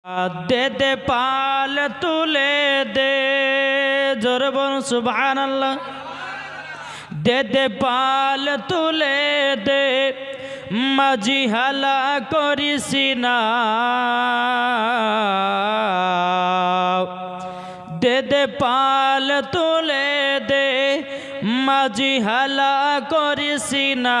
দে পাল তুলে দে, জোর বল সুবহান আল্লাহ দে পাল তুলে দে, মাঝি হালা করিস না। দে পাল তুলে দে, মাঝি হালা করিস না।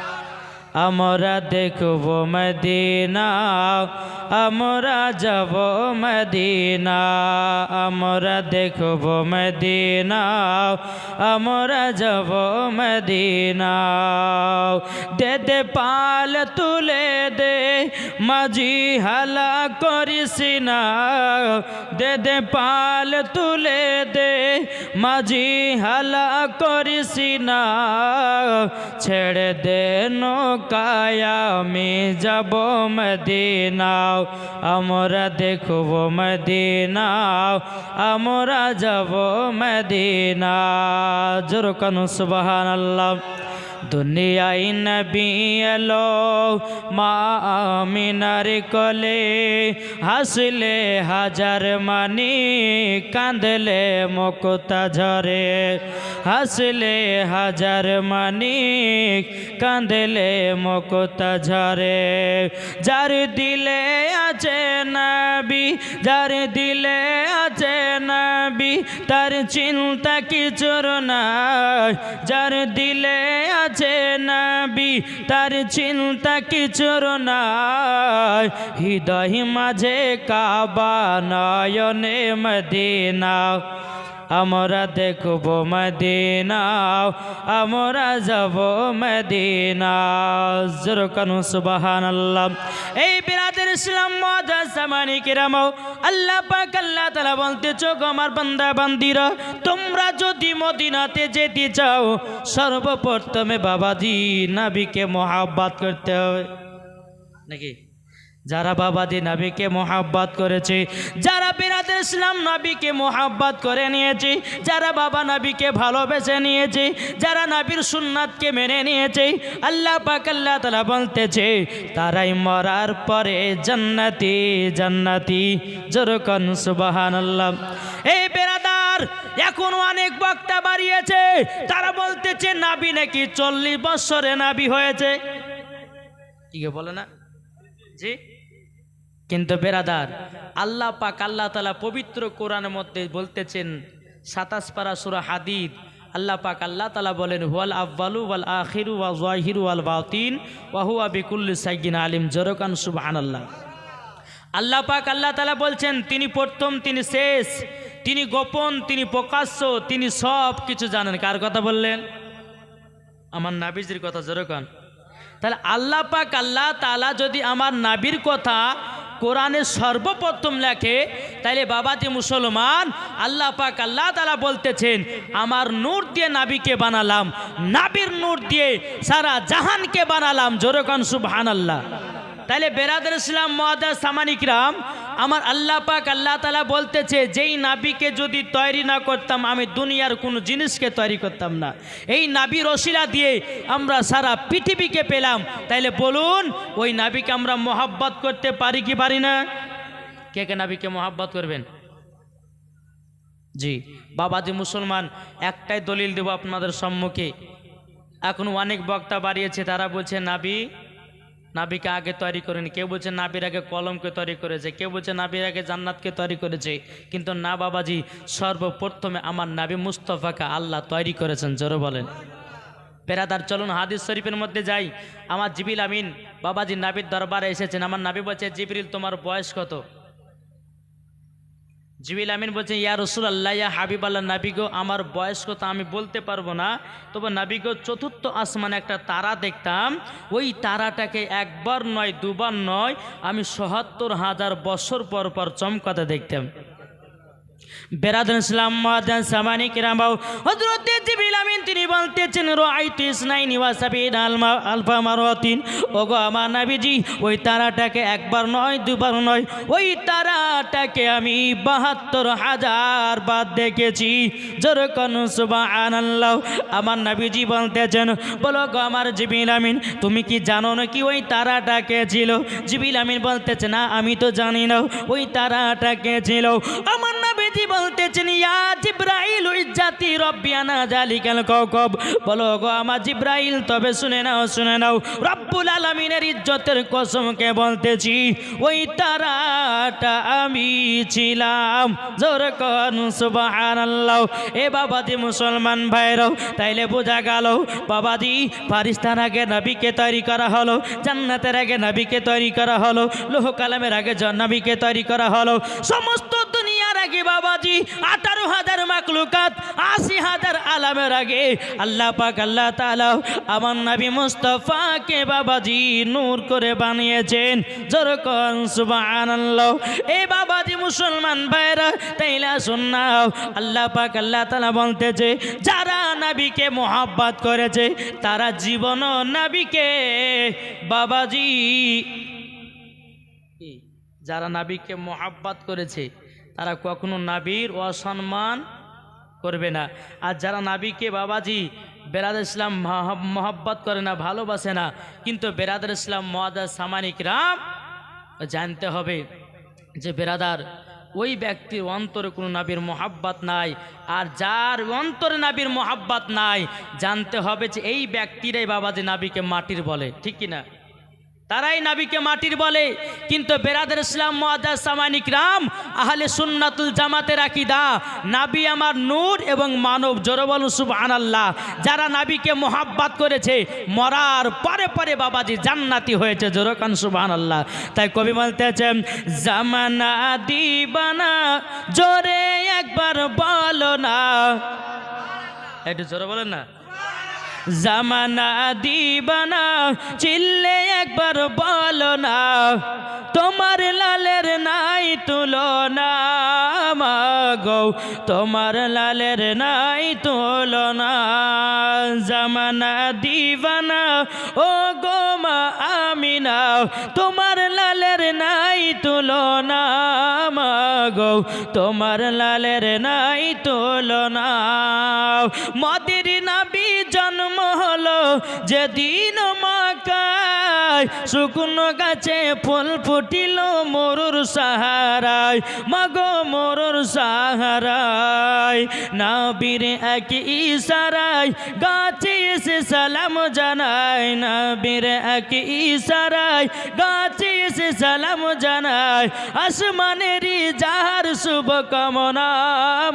আমরা দেখব মদিনা, আমরা যাব মদিনা, আমরা দেখব মদিনা, আমরা যাব মদিনা। দে দে পাল তুলে দে, মাঝি হালা করিস না। দে দে পাল তুলে দে, মাঝি হালা করিস না। ছেড়ে দে নৌকায় আমি যাব মদিনাও আমরা দেখব মদিনাও আমরা যাব মদিনা। জোর কানু সুবহান আল্লাহ দুনিয়ায় নবী এলো, মা আমিনার কোলে। হাসলে হাজার মানি, কাঁদলে মুক্তা ঝরে। হাসলে হাজার মানি, কাঁদলে মুক্তা ঝরে। যার দিলে আছে নবী, যার দিলে আছে নবী, তার চিন্তা কিছুর নাই। যার দিলে আছে নবী তার চিন্তা কিছুর নাই। হৃদয় মাঝে কাবা নয়নে মদিনা। আমরা দেখব মদিনা আমরা যাব মদিনা জরকানু সুবাহান আল্লাহ এই বিরাদের ইসলাম মজা সামানি কিরামাও আল্লাহ পাক, আল্লাহ তালা বলতে চোখ আমার বান্দা বান্দিরা, তোমরা যদি মদিনাতে যেতে চাও, সর্বপ্রথমে বাবাজি, নাবিকে মহাব্বাত করতে হবে। নাকি? যারা বাবাদি নাবিকে মোহাব্বত করেছে, যারা বিরাদের ইসলাম নাবিকে মোহাব্বত করে নিয়েছে, যারা বাবা নাবিকে ভালোবেসে নিয়েছে, যারা নাবির সুন্নাতকে মেনে নিয়েছে, আল্লাহ পাক আল্লাহ তালা বলতেছে, তারাই মরার পরে জান্নাতি জান্নাতি। জোরকন সুবাহান আল্লাহ এই বেরাদার, এখন অনেক বক্তা বাড়িয়েছে, তারা বলতেছে, নাবি নাকি চল্লিশ বছরে নাবি হয়েছে। কি বলে না? জি? কিন্তু বেরাদার, আল্লাহ পাক আল্লাহ তালা পবিত্র কোরআনের মধ্যে বলতেছেন সাতাশ পারা সুরা হাদিদ, আল্লাহ পাক আল্লাহ তালা বলেন, হুয়াল আব্বালু ওয়াল আখিরু ওয়া জাহিরু ওয়াল বাতিন ওয়াহুয়া বিকুল্লি সাইগিন আলিম জরকান সুবহান আল্লাহ আল্লাহ পাক আল্লাহ তালা বলছেন, তিনি প্রথম, তিনি শেষ, তিনি গোপন, তিনি প্রকাশ্য, তিনি সব কিছু জানেন। কার কথা বললেন? আমার নাবিজির কথা জরকান তাহলে আল্লাহ পাক আল্লাহ তালা যদি আমার নাবির কথা কোরআনে সর্বপ্রথম লেখে, তাইলে বাবাজি মুসলমান, আল্লাহ পাক আল্লাহ তালা বলতেছেন, আমার নূর দিয়ে নাবিকে বানালাম, নাবির নূর দিয়ে সারা জাহানকে বানালাম। জোরকান সুবহান আল্লাহ তাইলে বেরাদের ইসলাম মহাদা সামানিকরাম আমার আল্লাহ পাক আল্লাহ তালা বলতেছে, যেই নাবিকে যদি তৈরি না করতাম, আমি দুনিয়ার কোনো জিনিসকে তৈরি করতাম না। এই নাবি রশিলা দিয়ে আমরা সারা পৃথিবীকে পেলাম। তাইলে বলুন, ওই নাবিকে আমরা মহাব্বত করতে পারি কি পারি না? কে কে নাবিকে মহাব্বত করবেন? জি, বাবাজি মুসলমান, একটাই দলিল দেব আপনাদের সম্মুখে। এখন অনেক বক্তা বাড়িয়েছে, তারা বলছে, নাবি নাবিকে আগে তৈরি করেন। কেউ বলছে নাবির আগে কলমকে তৈরি করেছে, কেউ বলছে নাবির আগে জান্নাতকে তৈরি করেছে। কিন্তু না বাবাজি, সর্বপ্রথমে আমার নাবি মুস্তফাকে আল্লাহ তৈরি করেছেন, জোরে বলেন। পেরাদার চলুন হাদিস শরীফের মধ্যে যাই। আমার জিবিল আমিন বাবাজি নাবির দরবারে এসেছেন। আমার নাবি বলছে, জিবরিল, তোমার বয়স কত? জিবিল আমিন বলছেন ইয়া রসুল আল্লাহ ইয়া হাবিব আল্লাহ নাবিগো, আমার বয়স্ক তা আমি বলতে পারব না, তবে নাবিগো, চতুর্থ আসমানে একটা তারা দেখতাম, ওই তারাটাকে একবার নয়, দুবার নয়, আমি সহাত্তর হাজার বছর পর পর চমকাতে দেখতাম। বেরাদুল ইসলাম মহাদান সামানি কিরামাও হযরত জিবরিল আমিন, তিনি বলতেছেন, রাআইতু ইসনাইনি ওয়া সাবিন আলমা আলফা মারাতিন ওগো আমার নবীজি, ওই তারাটাকে একবার নয়, দুবার নয়, ওই তারাটাকে আমি বাহাত্তর হাজার বার দেখেছি। যেরকম সুবহানাল্লাহ। আমার নবীজি বলতেছেন, বলো গো আমার জিবিল আমিন, তুমি কি জানো না কি ওই তারাটাকে ছিল? জিবিল আমিন বলতেছে, না, আমি তো জানি না, ওই তারাটাকে ছিল? আমার ইয়া ইজ্জাতি রব্বিয়ানা জালিকাল কওকব। বলো গো আমার জিব্রাইল, তবে শুনে নাও শুনে নাও। রব্বুল আলামিনের ইজ্জতের কসমকে বলতেছি? ওই তারাটা আমি ছিলাম। জোর কোন সুবহানাল্লাহ। এ বাবাজি মুসলমান ভাইরাও, তাইলে বোঝা গেল, বাবাজি ফারিস্তার আগে নবীকে তৈরি করা হলো, জান্নাতের আগে নবীকে তৈরি করা হলো লোহ কালামের আগে নবীকে তৈরি করা হলো। সমস্ত আগে বাবাজি, আঠারো হাজার মাকলুকাত, আশি হাজার আলামের আগে। আল্লাহ পাক, আল্লাহ তালা আমার নবী মুস্তফাকে বাবাজি নূর করে বানিয়েছেন। বাবাজি মুসলমান ভাইরা, তাইলা শুননাও। আল্লাহ পাক, আল্লাহ তাআলা বলতেছে, যারা নবীকে মোহাব্বত করেছে, তারা জীবন নবীকে। বাবাজি? যারা নাবিকে মোহাব্বাত করেছে তারা কখনো নাবির অসম্মান করবে না। আর যারা নাবিকে বাবাজি বেরাদ ইসলাম মোহাব্বত করে না, ভালোবাসে না, কিন্তু বেরাদার ইসলাম মহাদার সামানিক রাম জানতে হবে যে বেরাদার ওই ব্যক্তির অন্তরে কোনো নাবির মোহাব্বত নাই। আর যার অন্তরে নাবির মোহাব্বত নাই, জানতে হবে যে এই ব্যক্তিরাই বাবাজি নাবিকে মাটির বলে, ঠিক কি না তারাই নাবিকে মাটির বলে। কিন্তু বেরাদের ইসলাম, মহাদাস, সামানিক রাম, আহলে সুন্নাতুল জামাতের আকিদা, নাবি আমার নূর এবং মানব জোরবল সুবহানাল্লাহ। যারা নাবিকে মোহাব্বাত করেছে, মরার পরে পরে বাবাজি জান্নাতি হয়েছে জোরকান সুবহানাল্লাহ। তাই কবি বলতেছেন, জামানা দিবানা, জোরে একবার বলো না। একটু জোরে বলেন না? জামানা দিবানা, চিল্লে একবার বলো না তোমার লালের নাই তুলনা, মাগো, তোমার লালের নাই তুলনা। জামানা দিবানা, ও গো মা আমিনা, তোমার লালের নাই তুলনা, মাগো, তোমার লালের নাই তুলনা। জন্ম যেদিন মাকায় শুকনো গাছে ফুল ফুটিল মরুর সাহারায়। মাগো মরুর সাহারায়, নাবির এক ইশারায়, গাছে এসে সালাম জানায়। নাবির এক ইশারায়, গাছে এসে সালাম জানায়। আসমানেরই যাহার শুভ কামনা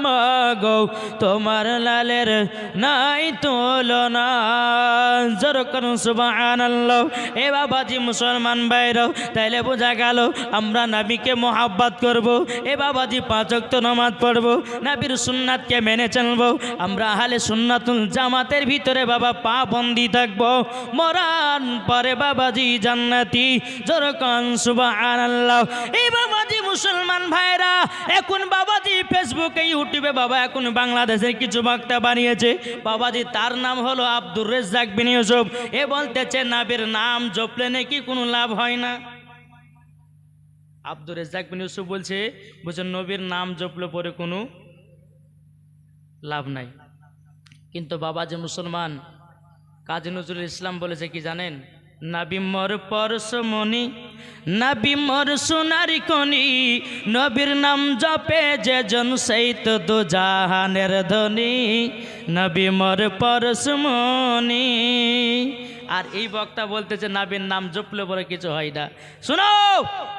মাগো, তোমার লালের নাই তুলনা। জোর করুন, সুবহানাল্লাহ। এ বাবাজি মুসলমান বাইরও তাইলে বোঝা গেল আমরা নাবিকে মোহাব্বত করব। এ বাবাজি পাঁচ ওয়াক্ত নামাজ পড়ব, নাবির সুন্নাতকে মেনে চলবো। আমরা আহলে সুন্নাতুল জামাতের ভিতরে বাবা পা বন্দি থাকব। মরান পরে বাবাজি জান্নাতি জোর করুন সুবহানাল্লাহ। এই বাবাজি মুসলমান ভাইরা, এখন বাবাজি ফেসবুকে, ইউটিউবে বাবা এখন বাংলাদেশের কিছু বক্তা বানিয়েছে। বাবাজি তার নাম হলো আব্দুর রেজ্জাক বিন ইউসুফ। এ বলতেছে, নাবির নাম জপলে নাকি কোনো লাভ হয় না? আব্দুর রেজ্জাক বিন ইউসুফ বলছে বুঝছেন নবীর নাম জপলে পরে কোনো লাভ নাই। কিন্তু বাবা যে মুসলমান কাজী নজরুল ইসলাম বলেছে কি জানেন? নাবি মর পরশমণি নাবি মর সোনারি কনি নবীর নাম জপে যে জন সেই তো দু জাহানের ধনী, নবী মর পরশমণি আর এই বক্তা বলতেছে, নাবির নাম জপলে বলে কিছু হয় না। শুনো,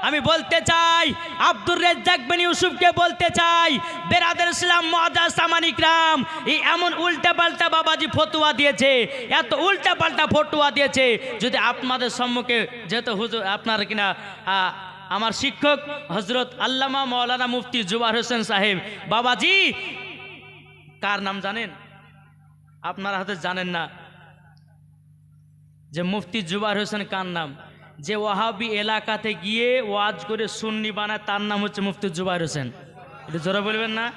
আমি বলতে চাই, আব্দুর রেজ্জাক বিন ইউসুফকে বলতে চাই, বেরাদের ইসলাম মজা সামানিক রাম এই এমন উল্টা পাল্টা বাবাজি ফতুয়া দিয়েছে, এত উল্টা পাল্টা ফতুয়া দিয়েছে, যদি আপনাদের সম্মুখে যেহেতু হুজুর, আপনার কিনা আমার শিক্ষক হজরত আল্লামা মৌলানা মুফতি জুবার হোসেন সাহেব, বাবাজি, কার নাম জানেন? আপনারা হয়তো জানেন না। যে মুফতি জুবার হোসেন কার নাম? যে ওয়াহাবি এলাকাতে গিয়ে ওয়াজ করে সুন্নি বানায়, তার নাম হচ্ছে মুফতি জুবার হোসেন। এটা জোরে বলবেন না?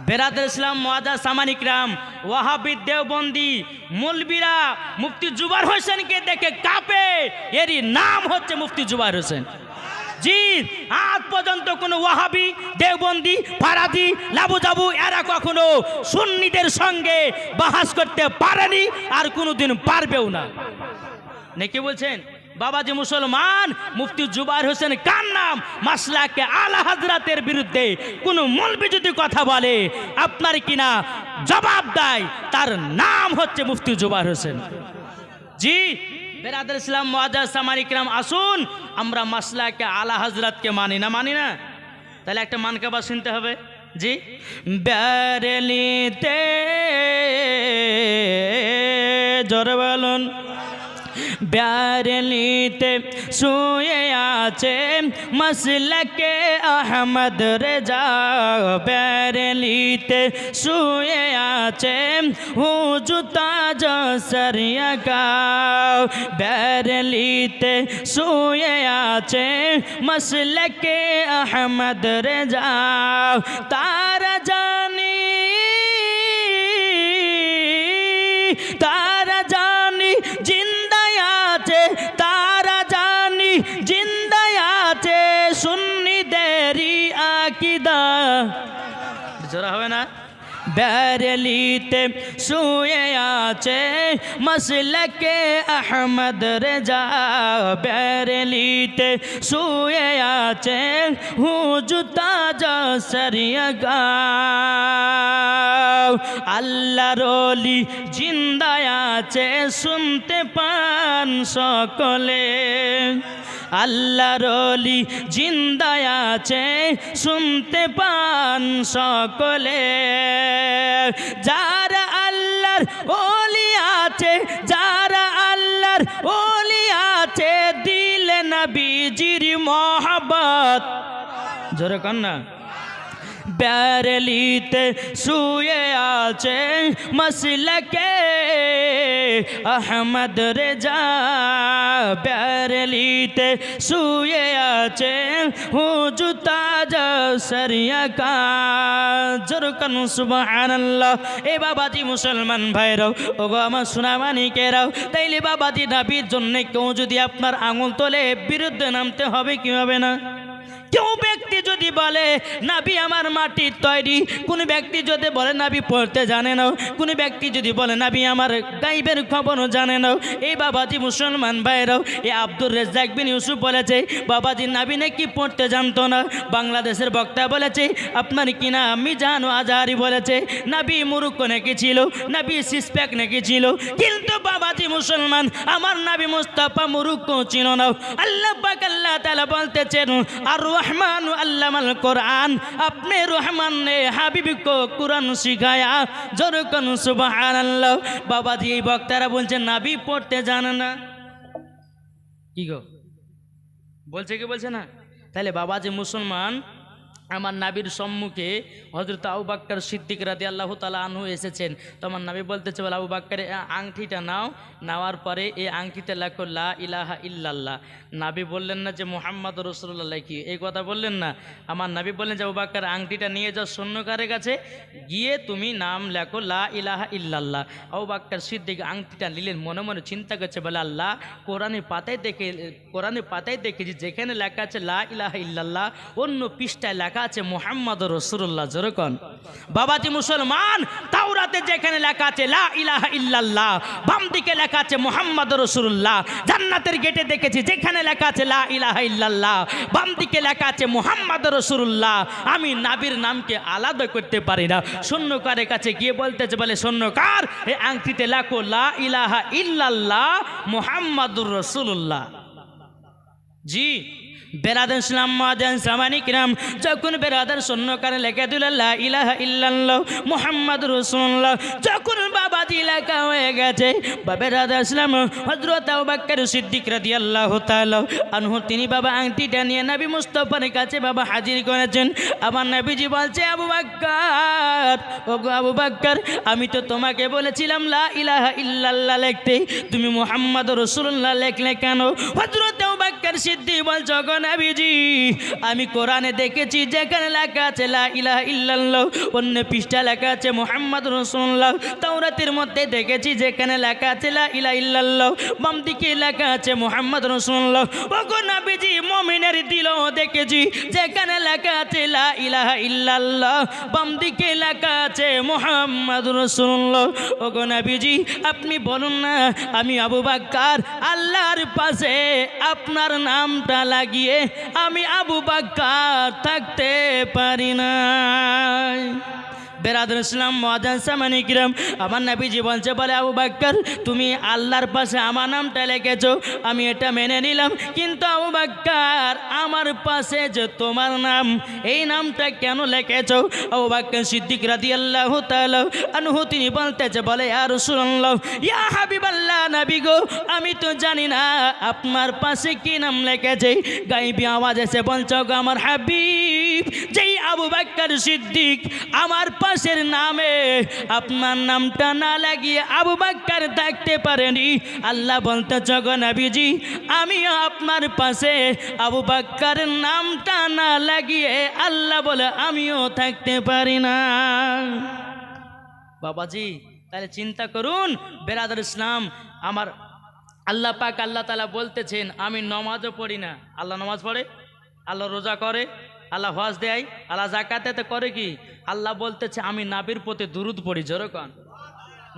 বেরাদুল ইসলাম ওয়াজা সামানিক রাম ওয়াহাবি দেওবন্দি, মুলবিরা, মুফতি জুবার হোসেনকে দেখে কাঁপে। এরই নাম হচ্ছে মুফতি জুবার হোসেন। জি আজ পর্যন্ত কোনো ওয়াহাবি, দেওবন্দি ফারাদি লাবু জাবু এরা কখনো সুন্নিদের সঙ্গে বাহাস করতে পারেনি আর কোনোদিন পারবেও না। নাকি বলছেন? বাবাজি মুসলমান, মুফতি জুবাইর হোসেন কার নাম? মাসলাকে আলা হাজরাতের বিরুদ্ধে কোনো মলবি যদি কথা বলে, আপনার কিনা জবাব দেয়, তার নাম হচ্ছে মুফতি জুবাইর হোসেন। জি বেরাদের ইসলাম সামার ইকরাম আসুন, আমরা মাসলাকে আলা হাজরাতকে মানি না মানি না? তাহলে একটা মানকাবা শুনতে হবে। জি? ব্যারেলিতে জোরে ব্যারেলিতে শুয়ে আছে মসলকে আহমদ রেজা ব্যারেলিতে শুয়ে আছে হুজুতা সরিয়া গাও ব্যারেলিতে শুয়ে আছে মসলকে আহমদ রেজা তারা ব্যারেলিতে শুয়ে আছে মসলকে আহমদ রেজা ব্যারেলিতে শুয়ে আছে হুজুতা সরিয়া গাও আল্লাহ রলি জিন্দায় আছে শুনতে পান সকলে আল্লাহ রলি জিন্দায় আছে, শুনতে পান সকলে। যারা আল্লাহর ওলি আছে, যারা আল্লাহর ওলি আছে দিলে বিজির মহাবত জোরে কন না। ব্যারেলিতে শুয়ে আছে মসলকে আহমদ রেজা। ব্যারেলিতে শুয়ে আছে হুজুতা সরিয়া কা জরকান সুবহানাল্লাহ। এ বাবাজি মুসলমান ভাইরাও, ওগো আমার সোনামানিকেরাও তাইলে বাবাজি নাবির জন্য কেউ যদি আপনার আঙুল তোলে, বিরুদ্ধে নামতে হবে কি হবে না? কেউ ব্যক্তি যদি বলে নাবি আমার মাটির তৈরি। কোন ব্যক্তি যদি বলে নাবি পড়তে জানে না কোন ব্যক্তি যদি বলে নাবি আমার গাইবের খবরও জানে না এই বাবাজি মুসলমান ভাইরাও এই আব্দুর রেজাক বিন ইউসুফ বলেছে, বাবাজি নাবি নাকি পড়তে জানতো না? বাংলাদেশের বক্তা বলেছে, আপনার কিনা আমি জানো আজারি বলেছে নাবি মুরুক্ষ নাকি ছিল? নাবি সিসপ্যাক নাকি ছিল? কিন্তু বাবাজি মুসলমান, আমার নাবি মুস্তাফা মুরুক্ষ ছিল না। আল্লাহ আল্লাহ তাআলা বলতেছেন, আর রহমান আল্লামাল কোরআন, আপনি রহমান নে হাবিব কো কোরআন শিখায়া জরকন সুবহানাল্লাহ। বাবাজি এই বক্তারা বলছেন, নাবি পড়তে জানে না। কি গো? বলছে কি বলছে না? তাহলে বাবাজি মুসলমান আমার নাবির সম্মুখে হজরত আবু বাক্কার সিদ্দিক রাদি আল্লাহ তালা আনহু এসেছেন। তো আমার নাবি বলতেছে, বলে, আবু বাক্কার আংটিটা নাও। নেওয়ার পরে এই আংটিতে লেখো, লা ইলাহা ইল্লাল্লাহ। নাবি বললেন না যে, মোহাম্মদ রসুল্লাহ কি? এই কথা বললেন না? আমার নাবি বললেন যে, আবু বাক্কার আংটিটা নিয়ে যাও সৈন্যকারের কাছে। গিয়ে তুমি নাম লেখো, লা ইলাহা ইল্লাল্লাহ। আবু বাক্কার সিদ্দিক আংটিটা নিলেন, মনে মনে চিন্তা করছে, বলে, আল্লাহ, কোরআনে পাতায় দেখে, কোরআনে পাতায় দেখেছি, যেখানে লেখা আছে, লা ইলাহা ইল্লাল্লাহ, অন্য পৃষ্ঠায় লেখা আছে মোহাম্মদ রসুল্লাহ যেরকম বাবাজি মুসলমান, তাওরাতে যেখানে লেখা আছে, লা ইলাহা ইল্লাল্লাহ বাম দিকে লেখা আছে মোহাম্মদ রসুল্লাহ জান্নাতের গেটে দেখেছি, যেখানে লেখা আছে, লা ইলাহা ইল্লাল্লাহ বাম দিকে লেখা আছে মোহাম্মদ রসুল্লাহ আমি নাবির নামকে আলাদা করতে পারি না। শূন্যকারের কাছে গিয়ে বলতেছে, বলে শূন্যকার এই আংটিতে লেখো, লা ইলাহা ইল্লাল্লাহ মোহাম্মদুর রসুল্লাহ জি। বেরাদান ইসলাম মাদান সামানিক রাম যখন বেরাদার শূন্যকারে লেখে দিল, লা ইলাহা ইল্লাল্লাহ মুহাম্মদ রাসূলুল্লাহ। যখন বাবাজি লেখা হয়ে গেছে, বা বেরাদার ইসলাম বকর সিদ্দিক রাদিয়াল্লাহু তাআলা আনহু। তিনি বাবা আংটিটা নিয়ে নবী মুস্তাফার কাছে বাবা হাজির করেছেন। আমার নবীজি বলছে, আবু বকর, ওগো আবু বকর, আমি তো তোমাকে বলেছিলাম, লা ইলাহা ইল্লাল্লাহ লিখতে। তুমি মুহাম্মদ রাসূলুল্লাহ লেখলে কেন? হযরত আবু বকর সিদ্দিক বলছো নবীজি, আমি কোরআনে দেখেছি যেখানে লেখা আছে, লা ইলাহা ইল্লাল্লাহ অন্য পৃষ্ঠা লেখা আছে মোহাম্মদ রসুল্লাহ তাওরাতের মধ্যে দেখেছি যেখানে লেখা আছে, লা ইলাহা ইল্লাল্লাহ বাম দিকে লেখা আছে মোহাম্মদ রসুল্লাহ ওগো নবীজি, মুমিনের দিলও দেখেছি যেখানে লেখা আছে, লা ইলাহা ইল্লাল্লাহ বাম দিকে লেখা আছে মোহাম্মদ রসুল্লাহ ওগো নবীজি, আপনি বলুন না, আমি আবু বাক্কার, আল্লাহর পাশে আপনার নামটা লাগিয়ে আমি আবু বাক্কা থাকতে পারি না বেরাদুল ইসলাম মহাজান সামানিকরাম আমার নাবিজি বলছে, বলে, আবু বাক্কার, তুমি আল্লাহর পাশে আমার নামটা লিখেছো, আমি এটা মেনে নিলাম। কিন্তু আবু বাক্কার, আমার পাশে যে তোমার নাম, এই নামটা কেন লিখেছো? আবু বাক্কার সিদ্দিক রাদি আল্লাহ আনহু, তিনি বলতেছে, বলে আর শুনল ইয়া হাবিবাল্লাহ নাবি গো, আমি তো জানি না আপনার পাশে কি নাম লিখেছে। গাইবি আওয়াজ এসে বলছ আমার হাবিব, যেই আবু বাক্কার সিদ্দিক আমার পাশের নামে। আপনার নামটা না লাগিয়ে আবু বাক্কার থাকতে পারেনি। আল্লাহ বলতে জগনাবিজি আমিও আপনার পাশে আবু বাক্কার নামটা না লাগিয়ে আল্লাহ বলে আমিও থাকতে পারি না। বাবাজি, তাহলে চিন্তা করুন, বেরাদার ইসলাম, আমার আল্লাহ পাক আল্লাহ তালা বলতেছেন, আমি নমাজও পড়ি না। আল্লাহ নমাজ পড়ে? আল্লাহ রোজা করে? আল্লাহ হজ দেয়, আল্লাহ জাকাতে তো করে কি? আল্লাহ বলতেছে, আমি নাবির প্রতি দুরুদ পড়ি জোরকন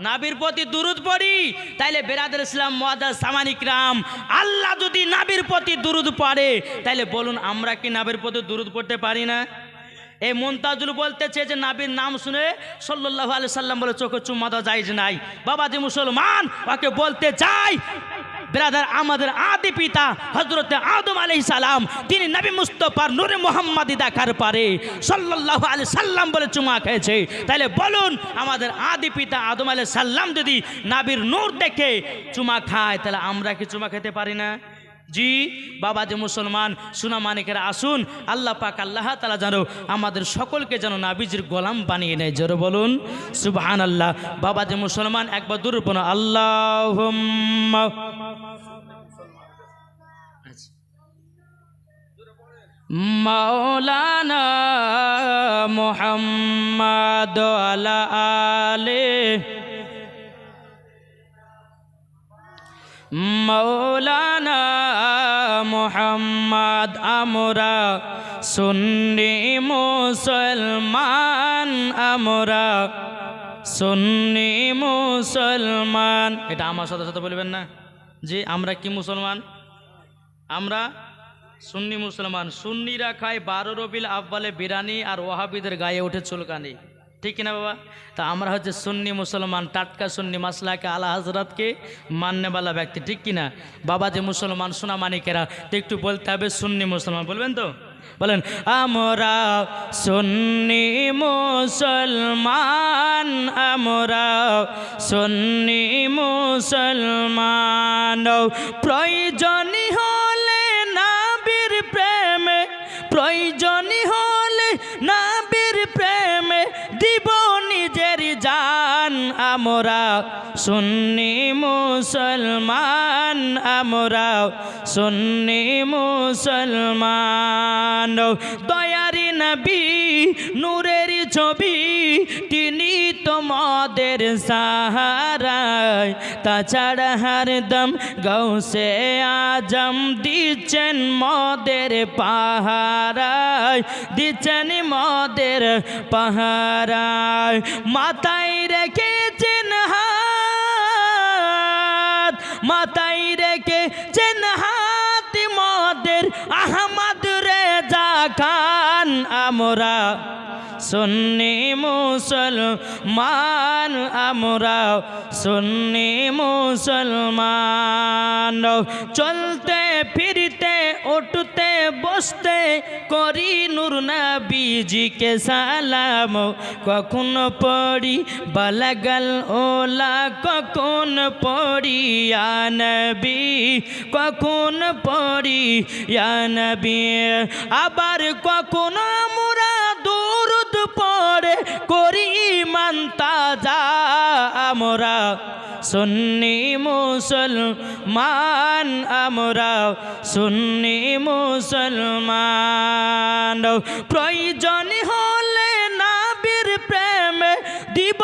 নাবির প্রতি দুরুদ পড়ি? তাইলে বেরাদের ইসলাম মহাদাস সামানিকরাম আল্লাহ যদি নাবির প্রতি দুরুদ পড়ে, তাইলে বলুন, আমরা কি নাবির প্রতি দুরুদ পড়তে পারি না? এই মন্তাজুল বলতেছে যে, নাবির নাম শুনে সাল্লাহ আলি সাল্লাম বলে, চোখে চুম্মা দেওয়া যায় যে নাই। বাবাজি মুসলমান, ওকে বলতে চাই ব্রাদার আমাদের আদি পিতা হজরত আদম আলি সালাম, তিনি নবী মুস্তফার নূরে মোহাম্মদি দেখার পারে সাল্লাহ আলি সাল্লাম বলে চুমা খেয়েছে। তাহলে বলুন, আমাদের আদি পিতা আদম আলি সাল্লাম যদি নাবির নূর দেখে চুমা খায় তাহলে আমরা কি চুমা খেতে পারি না? জি বাবা যে মুসলমান, সুনা মানিকেরা আসুন, আল্লাহ পাক আল্লাহ তালা যেন আমাদের সকলকে যেন নাবিজির গোলাম বানিয়ে নেয়। জোরে বলুন সুবহান আল্লাহ বাবা যে মুসলমান, একবার দূর বলুন আল্লাহ মাওলানা মোহাম্মদ আলা আলে মৌলানা মোহাম্মদ, আমরা সুন্নি মুসলমান, আমরা সুন্নি মুসলমান। এটা আমার সাথে সাথে বলবেন না? যে আমরা কি মুসলমান? আমরা সুন্নি মুসলমান। সুন্নিরা খায় বারো রবিল আব্বালে বিরানি আর ওয়াহাবিদের গায়ে ওঠে চুলকানি। ঠিক কিনা বাবা? তা আমরা হচ্ছে সুন্নি মুসলমান, টাটকা সুন্নি, মাসলাকে আলা হজরতকে মান্যবালা ব্যক্তি, ঠিক কিনা? বাবা যে মুসলমান সোনা মানিকেরা তো একটু বলতে হবে সুন্নি মুসলমান, বলবেন তো? বলেন, আমরা সুন্নি মুসলমান, আমরা সুন্নি মুসলমান। প্রয়োজনী আমরা সুন্নি মুসলমান, আমরা সুন্নি মুসলমান। দয়ারি নবী, নূরের ছবি, তিনি তোমাদের সাহারায়। তাছাড়া হারদম গৌসে আজম দিচ্ছেন মদের পাহারায়, দিচ্ছেন মদের পাহারায়। মাথায় রেখেছেন হাত রেখে চেন হাত মদের আহমদ রেজা খান আমরা। সুন্নি মুসলমান আমরা, সুন্নি মুসলমান। চলতে, ফিরতে, উঠতে বসতে করি নূর নবীজিকে সালাম। কখন পড়ি বালাগাল ওলা, কখন পড়ি ইয়া নবী। কখন পড়ি ইয়া নবী। আবার কখন আমরা দুরুদ পড়ে করি মান তাজা। আমরা সুন্নি মুসলমান আমরা সুন্নি মুসলমান। প্রয়োজন হলে নাবির প্রেমে দিব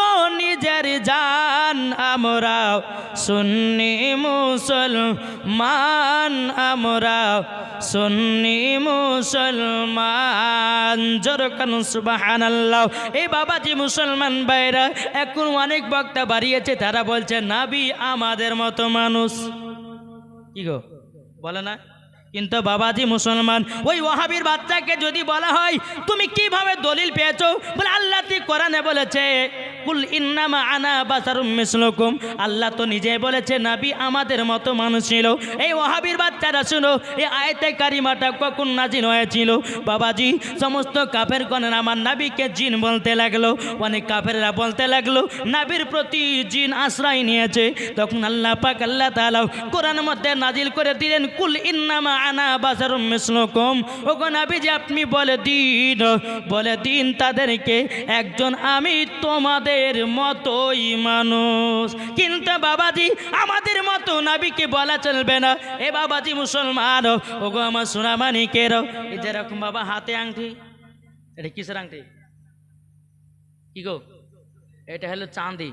জান আমরা সুন্নি মুসলমান, আমরা সুন্নি মুসলমান। জরকান সুবাহান আল্লাহ এই বাবাজি মুসলমান বাইরা এখন অনেক বক্তা বাড়িয়েছে, তারা বলছে, নাবি আমাদের মতো মানুষ। কি গো? বলে না? কিন্তু বাবাজি মুসলমান, ওই ওয়াহাবির বাচ্চাকে যদি বলা হয়, তুমি কীভাবে দলিল পেয়েছ? বলে, আল্লাহ তুই কোরআনে বলেছে। কুল ইন্নামা আনা বাসারুম মিসলুকুম। আল্লাহ তো নিজে বলেছে, নাবি আমাদের মতো মানুষ ছিল। এই ওয়াহাবির বাচ্চারা শুনো, এই আয়তে কারিমাটা কখন নাজিল হয়েছিল? বাবাজি, সমস্ত কাফের গণের আমার নাবিকে জিন বলতে লাগল, অনেক কাফেররা বলতে লাগল, নাবির প্রতি জিন আশ্রয় নিয়েছে। তখন আল্লাহ পাক, আল্লাহ তাআলা কোরআন মধ্যে নাজিল করে দিলেন, কুল ইন্নামা আনা বাসারুম মিসলুকুম। ওগো যে আপনি বলে দিন বলে দিন তাদেরকে, একজন আমি তোমাদের মতোই মানুষ। কিন্তু বাবাজি, আমাদের মতো নাবিকে বলা চলবে না। এ বাবাজি মুসলমান ওগো আমার সোনামানিকের এই যেরকম বাবা হাতে আংটি, এটা কিসের আংটি? কি গো? এটা হলো চাঁদি।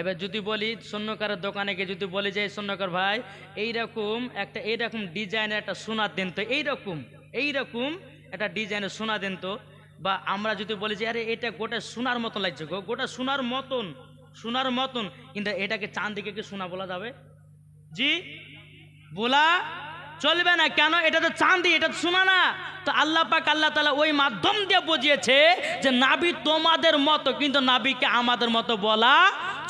এবার যদি বলি, স্বর্ণকারের দোকানে গিয়ে যদি বলি যে স্বর্ণকার ভাই, এইরকম একটা, এইরকম ডিজাইনের একটা সোনার দেন তো, এইরকম এইরকম একটা ডিজাইনের সোনা দেন তো। বা আমরা যদি বলি যে, আরে, এটা গোটা সোনার মতন লাগছে গো, গোটা সোনার মতন সোনার মতন। কিন্তু এটাকে চাঁদিকে কি সোনা বলা যাবে? জি? বলা চলবে না কেন? এটা তো চাঁদি, এটা তো শোনা না তো আল্লাহ পাক আল্লাহ তালা ওই মাধ্যম দিয়ে বুঝিয়েছে যে নাবি তোমাদের মতো, কিন্তু নাবিকে আমাদের মতো বলা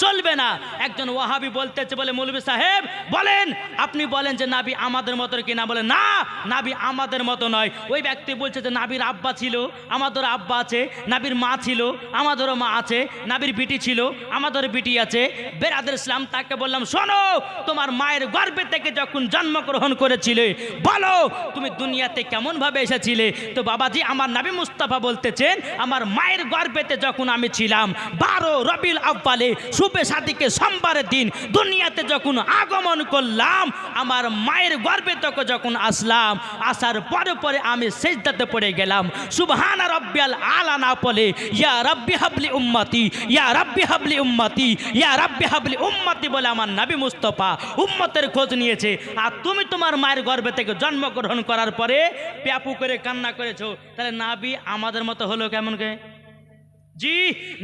চলবে না। একজন ওয়াহাবি বলতেছে বলে মৌলবী সাহেব, বলেন, আপনি বলেন যে নাবি আমাদের মতো কি না? বলে, না, নাবি আমাদের মতো নয়। ওই ব্যক্তি বলছে যে নাবির আব্বা ছিল আমাদেরও আব্বা আছে, নাবির মা ছিল, আমাদেরও মা আছে, নাবির বিটি ছিল, আমাদেরও বিটি আছে। বেরাদের ইসলাম তাকে বললাম, শোনো, তোমার মায়ের গর্ভে থেকে যখন জন্মগ্রহণ করেছিলে বলো, তুমি দুনিয়াতে কেমন ভাবে এসেছিলে? তো বাবাজি আমার নাবি মুস্তাফা বলতেছেন, আমার মায়ের গর্ভেতে যখন আমি ছিলাম, বারো রবিল আব্বালে শুভে সাদিকে সোমবারের দিন দুনিয়াতে যখন আগমন করলাম, আমার মায়ের গর্ভে তখন যখন আসলাম, আসার পরে পরে আমি সেজদাতে পড়ে গেলাম। সুবহানা রব্বিয়াল আলা না বলে, ইয়া রব্বি হাবলি উম্মতি, ইয়া রব্বি হাবলি উম্মতি, ইয়া রব্বি হাবলি উম্মতি বলে আমার নবী মুস্তফা উম্মতের খোঁজ নিয়েছে। আর তুমি তোমার মায়ের গর্ভে থেকে জন্মগ্রহণ করার পরে প্যাপু করে কান্না করেছ। তাহলে নাবি আমাদের মতো হলো কেমন কে? জি,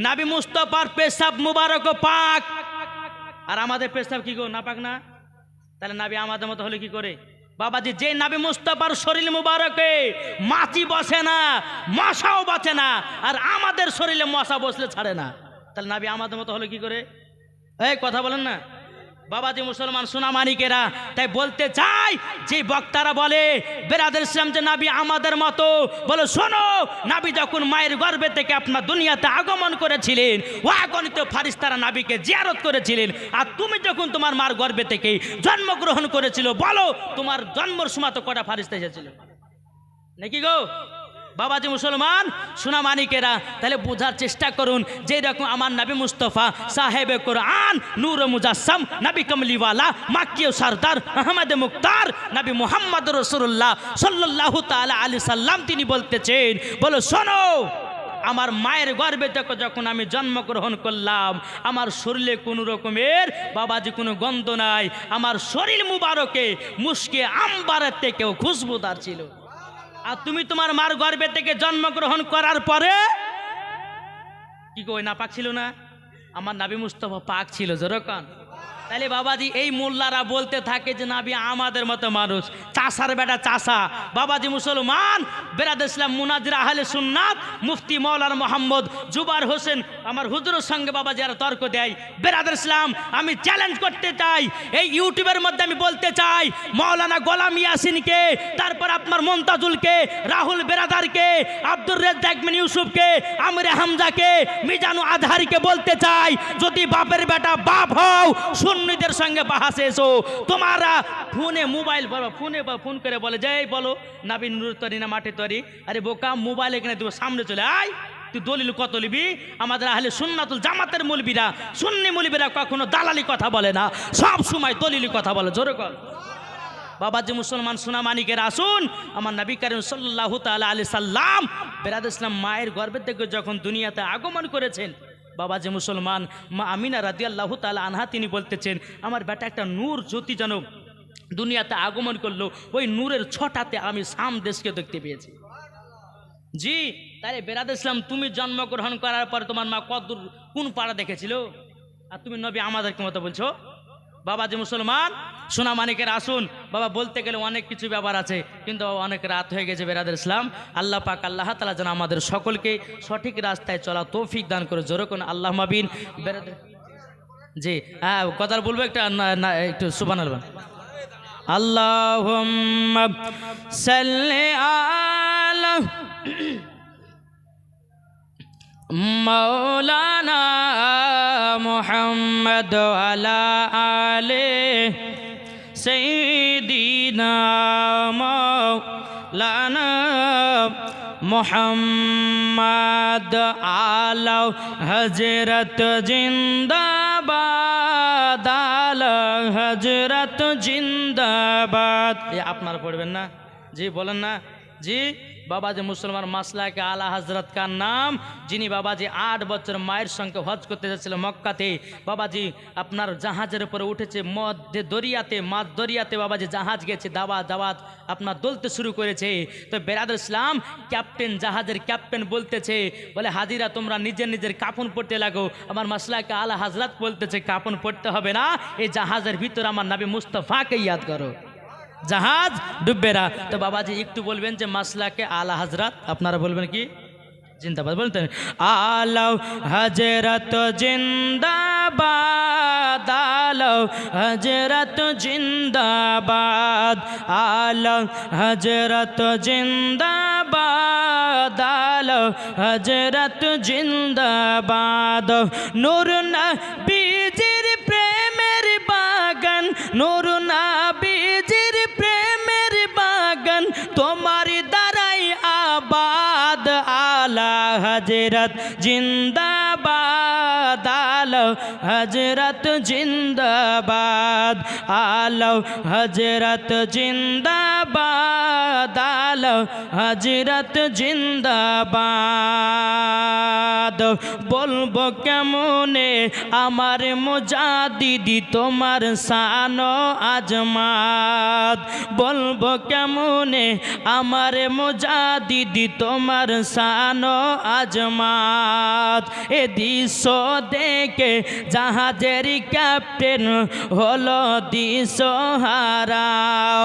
নাবি মুস্তফার পেশাব মুবারক পাক। আর আমাদের পেশাব কি গো না পাক না? তাহলে নাবি আমাদের মতো হলে কি করে? বাবাজি, যে নাবি মুস্তফার শরীর মুবারকে মাছি বসে না, মশাও বাঁচে না, আর আমাদের শরীরে মশা বসলে ছাড়ে না। তাহলে নাবি আমাদের মতো হলে কি করে? এই, কথা বলেন না। বাবাজি মুসলমান সোনা মানিকেরা, তাই বলতে চাই, যে বক্তারা বলে, বেরাদের ইসলাম যে নাবি আমাদের মতো, বলে শোনো, নাবি যখন মায়ের গর্ভে থেকে আপনার দুনিয়াতে আগমন করেছিলেন, ও আগণিত ফারিস্তারা নাবিকে জিয়ারত করেছিলেন, আর তুমি যখন তোমার মার গর্ভে থেকে জন্মগ্রহণ করেছিল, বলো তোমার জন্মর সময় তো কটা ফারিস্তা এসেছিল? নাকি গো? বাবাজি মুসলমান সোনা মানিকেরা, তাহলে বোঝার চেষ্টা করুন যে রকম আমার নবী মুস্তফা সাহেবে কোরআন, নূর মুজাসম নবী কমলিওয়ালা, মাকিয় সরদার আহমদ মুক্তার, নবী মোহাম্মদ রসুল্লাহ সাল্লাহ তালা আলী সাল্লাম তিনি বলতেছেন, বলো শোনো, আমার মায়ের গর্বে যখন আমি জন্মগ্রহণ করলাম, আমার শরীরে কোনো রকমের বাবাজি কোনো গন্ধ নাই, আমার শরীর মুবারকে মুশকে আম্বারের থেকেও খুশবুদার ছিল। আর তুমি তোমার মার গর্বে থেকে জন্মগ্রহণ করার পরে কি কই না পাক ছিল না? আমার নাবি মুস্তফা পাক ছিল যেরকম তাহলে বাবাজি, এই মোল্লারা বলতে থাকে যে নাবি আমাদের মতো মানুষ। চাষার বেটা চাষা। বাবাজি মুসলমান, বেরাদ ইসলাম মুনাজির আহলে সুন্নাত, মুফতি মৌলার মোহাম্মদ জুবার হোসেন। আমার হুজুরের সঙ্গে বাবা যারা তর্ক দেয়, বেরাদ ইসলাম, আমি চ্যালেঞ্জ করতে চাই, এই ইউটিউবের মধ্যে আমি বলতে চাই মৌলানা গোলাম ইয়াসিনকে, তারপর আপনার মমতাজুলকে রাহুল বেরাদারকে, আব্দুর রেজ্জাক বিন ইউসুফকে, আমির হামজাকে মিজানু আজহারিকে বলতে চাই, যদি বাপের বেটা বাপ হও সুন্নিদের সঙ্গে বাহাসে এসো। তোমারা ফোনে মোবাইল ফোনে ফোন করে বলে, যাই বলো, নাবিন নুর তরি না মাঠে তরি। আরে বোকা, মোবাইল এখানে দেবো সামনে চলে আয়। তুই দলিল কত লিবি? আমাদের আহলে সুন্নাতুল জামাতের মুলবিরা সুন্নি মুলবিরা কখনো দালালি কথা বলে না। সব সময় দলিলি কথা বলে, জোরে কর। বাবাজি মুসলমান সোনা মানিকের আসুন। আমার নবী করিম সাল্লাহ তালা আলি সাল্লাম বেরাদ ইসলাম মায়ের গর্ভের থেকে যখন দুনিয়াতে আগমন করেছেন বাবাজি মুসলমান, মা আমিনা রাদি আল্লাহ তালা আনহা তিনি বলতেছেন, আমার বেটা একটা নূর জ্যোতি যেন দুনিয়াতে আগমন করল, ওই নূরের ছটাতে আমি সাম দেশকে দেখতে পেয়েছি। জি, তাহলে বেরাদ ইসলাম, তুমি জন্মগ্রহণ করার পর তোমার মা কত কোন পাড়া দেখেছিল? আর তুমি নবী আমাদেরকে মতো বলছো? বাবা যে মুসলমান, সোনা মানিকের আসুন। বাবা, বলতে গেলে অনেক কিছু ব্যাপার আছে, কিন্তু বাবা অনেক রাত হয়ে গেছে বেরাদের ইসলাম। আল্লাহ পাক, আল্লাহ তালা যেন আমাদের সকলকে সঠিক রাস্তায় চলা তৌফিক দান করে। জোর আল্লাহ মাবিন। বেরাদের জি হ্যাঁ কথা বলব একটা, না একটু সুবান আলবান আল্লাহ সাল্লে আল্লাহ মৌলানা মোহাম্মদ আলা আলে সঈদিনা মৌলানা মোহাম্মদ আলাও হজরত জিন্দাবাদ আলা হজরত জিন্দাবাদ। আপনারা পড়বেন না? জি, বলেন না। জি, বাবাজি মুসলমান মাসলাকে আলা হজরত কার নাম? যিনি বাবাজি আট বছর মায়ের সঙ্গে হজ করতে যাচ্ছিল মক্কাতে। বাবাজি আপনার জাহাজের উপরে উঠেছে, মধ্যে দরিয়াতে মাছ দরিয়াতে বাবাজি জাহাজ গেছে দাওয়াত দাওয়াত আপনার দলতে শুরু করেছে। তো বেরাদ ইসলাম, ক্যাপ্টেন জাহাজের ক্যাপ্টেন বলতেছে, বলে, হাজিরা, তোমরা নিজের নিজের কাপন পড়তে লাগো। আমার মাসলাকে আলা হাজরাত বলতেছে কাপন পড়তে হবে না, এই জাহাজের ভিতর আমার নাবি মুস্তফাকে ইয়াদ করো। জাহাজ ডুববে না। তো বাবাজি একটু বলবেন যে মাসলাকে আলা হাজরাত আপনারা বলবেন কি? জিন্দাবাদ বলতেন আলাও হজরত জিন্দাবাদ আলাও হজরত জিন্দাবাদ আলাও হজরত জিন্দাবাদ আলাও হজরত জিন্দাবাদ। নূর নবীজির প্রেমের বাগান, নূর হজরত জিন্দাবাদ আলো হজরত জিন্দাবাদ, আলো হজরত জিন্দাবাদ, আলো হজরত জিন্দাবাদ। বলব কেমনে আমার মোজা দিদি তোমার সানো আজমাত বলব কেমনে আমার মোজা দিদি তোমার সানো আজমাত এ দৃশ্য দেখে জাহাজের ক্যাপ্টেন হলো দিশ হারাও।